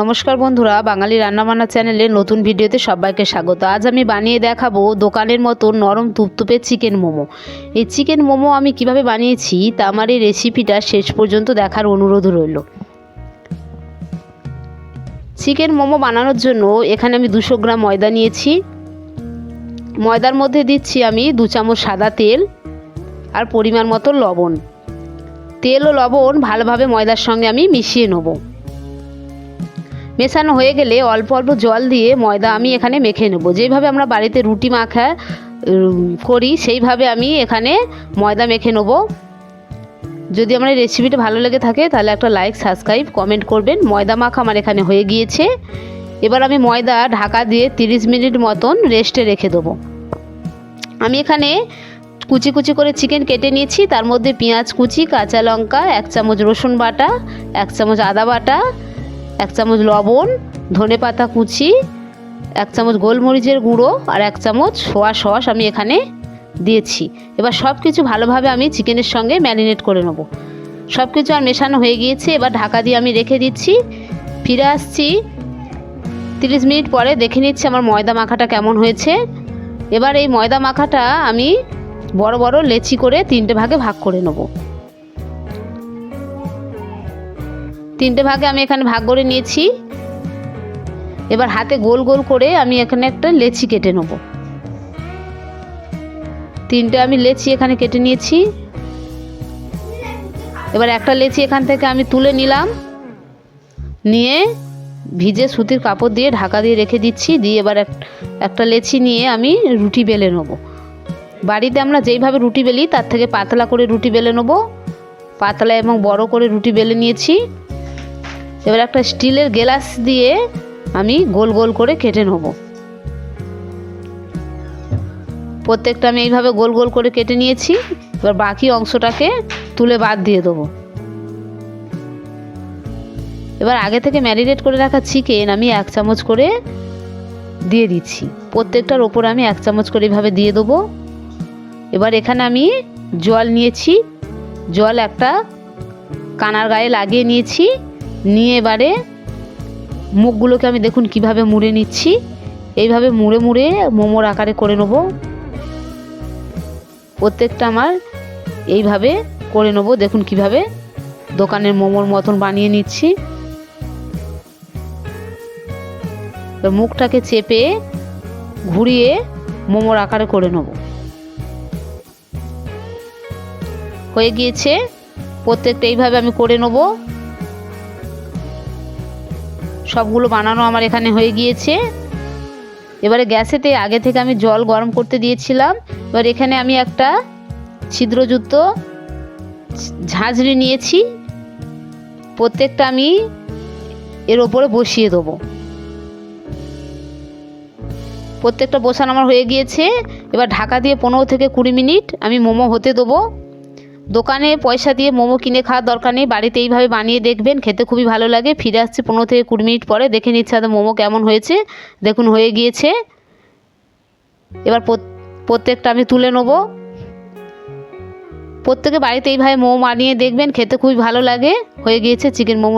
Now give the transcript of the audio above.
নমস্কার বন্ধুরা, বাঙালি রান্নাবান্না চ্যানেলে নতুন ভিডিওতে সবাইকে স্বাগত। আজ আমি বানিয়ে দেখাবো দোকানের মতো নরম তুপতুপে চিকেন মোমো। এই চিকেন মোমো আমি কীভাবে বানিয়েছি, তা আমার এই রেসিপিটা শেষ পর্যন্ত দেখার অনুরোধ রইল। চিকেন মোমো বানানোর জন্য এখানে আমি দুশো গ্রাম ময়দা নিয়েছি। ময়দার মধ্যে দিচ্ছি আমি দু চামচ সাদা তেল আর পরিমাণ মতো লবণ। তেল ও লবণ ভালোভাবে ময়দার সঙ্গে আমি মিশিয়ে নেব। মেশানো হয়ে গেলে অল্প অল্প জল দিয়ে ময়দা আমি এখানে মেখে নেব। যেভাবে আমরা বাড়িতে রুটি মাখা করি, সেইভাবে আমি এখানে ময়দা মেখে নেব। যদি আমার এই রেসিপিটা ভালো লেগে থাকে, তাহলে একটা লাইক সাবস্ক্রাইব কমেন্ট করবেন। ময়দা মাখা আমার এখানে হয়ে গিয়েছে। এবার আমি ময়দা ঢাকা দিয়ে 30 মিনিট মতন রেস্টে রেখে দেবো। আমি এখানে কুচি কুচি করে চিকেন কেটে নিয়েছি। তার মধ্যে পেঁয়াজ কুচি, কাঁচা লঙ্কা, এক চামচ রসুন বাটা, এক চামচ আদা বাটা এক চামচ লবণ, ধনে পাতা কুচি, এক চামচ গোলমরিচের গুঁড়ো আর এক চামচ সোয়া সস আমি এখানে দিয়েছি। এবার সব কিছু ভালোভাবে আমি চিকেনের সঙ্গে ম্যারিনেট করে নেব। সব কিছু আর মেশানো হয়ে গিয়েছে, এবার ঢাকা দিয়ে আমি রেখে দিচ্ছি। ফিরে আসছি, তিরিশ মিনিট পরে দেখে নিচ্ছি আমার ময়দা মাখাটা কেমন হয়েছে। এবার এই ময়দা মাখাটা আমি বড় বড় লেচি করে তিনটে ভাগে ভাগ করে নেব। তিনটে ভাগে আমি এখানে ভাগ করে নিয়েছি। এবার হাতে গোল গোল করে আমি এখানে একটা লেচি কেটে নেব। তিনটে আমি লেচি এখানে কেটে নিয়েছি। এবার একটা লেচি এখান থেকে আমি তুলে নিলাম। নিয়ে ভিজে সুতির কাপড় দিয়ে ঢাকা দিয়ে রেখে দিচ্ছি। দিয়ে এবার এক- একটা লেচি নিয়ে আমি রুটি বেলে নেব। বাড়িতে আমরা যেইভাবে রুটি বেলি, তার থেকে পাতলা করে রুটি বেলে নেব। পাতলা এবং বড় করে রুটি বেলে নিয়েছি। এবার একটা স্টিলের গ্লাস দিয়ে আমি গোল গোল করে কেটে নেব। প্রত্যেকটা আমি এইভাবে গোল গোল করে কেটে নিয়েছি। এবার বাকি অংশটাকে তুলে বাদ দিয়ে দেবো। এবার আগে থেকে ম্যারিনেট করে রাখা চিকেন আমি এক চামচ করে দিয়ে দিচ্ছি। প্রত্যেকটার ওপর আমি এক চামচ করে এইভাবে দিয়ে দেবো। এবার এখানে আমি জল নিয়েছি। জল একটা কানার গায়ে লাগিয়ে নিয়েছি। নিয়ে এবারে মুখগুলোকে আমি দেখুন কীভাবে মুড়ে নিচ্ছি। এইভাবে মুড়ে মুড়ে মোমোর আকারে করে নেব। প্রত্যেকটা আমার এইভাবে করে নেব। দেখুন কীভাবে দোকানের মোমোর মতন বানিয়ে নিচ্ছি। মুখটাকে চেপে ঘুরিয়ে মোমোর আকারে করে নেব। হয়ে গিয়েছে। প্রত্যেকটা এইভাবে আমি করে নেব। সবগুলো বানানো আমার এখানে হয়ে গিয়েছে। এবারে গ্যাসেতে আগে থেকে আমি জল গরম করতে দিয়েছিলাম। এবার এখানে আমি একটা ছিদ্রযুক্ত ঝাঁঝরি নিয়েছি। প্রত্যেকটা আমি এর ওপরে বসিয়ে দেবো। প্রত্যেকটা বসানো আমার হয়ে গিয়েছে। এবার ঢাকা দিয়ে পনেরো থেকে কুড়ি মিনিট আমি মোমো হতে দেবো। দোকানে পয়সা দিয়ে মোমো কিনে খাওয়ার দরকার নেই, বাড়িতে এইভাবে বানিয়ে দেখবেন, খেতে খুবই ভালো লাগে। ফিরে আসছে পনেরো থেকে কুড়ি মিনিট পরে, দেখে নিচ্ছে আমাদের মোমো কেমন হয়েছে। দেখুন, হয়ে গিয়েছে। এবার প্রত্যেকটা আমি তুলে নেব। প্রত্যেকে বাড়িতে এইভাবে মোমো বানিয়ে দেখবেন, খেতে খুবই ভালো লাগে। হয়ে গিয়েছে চিকেন মোমো।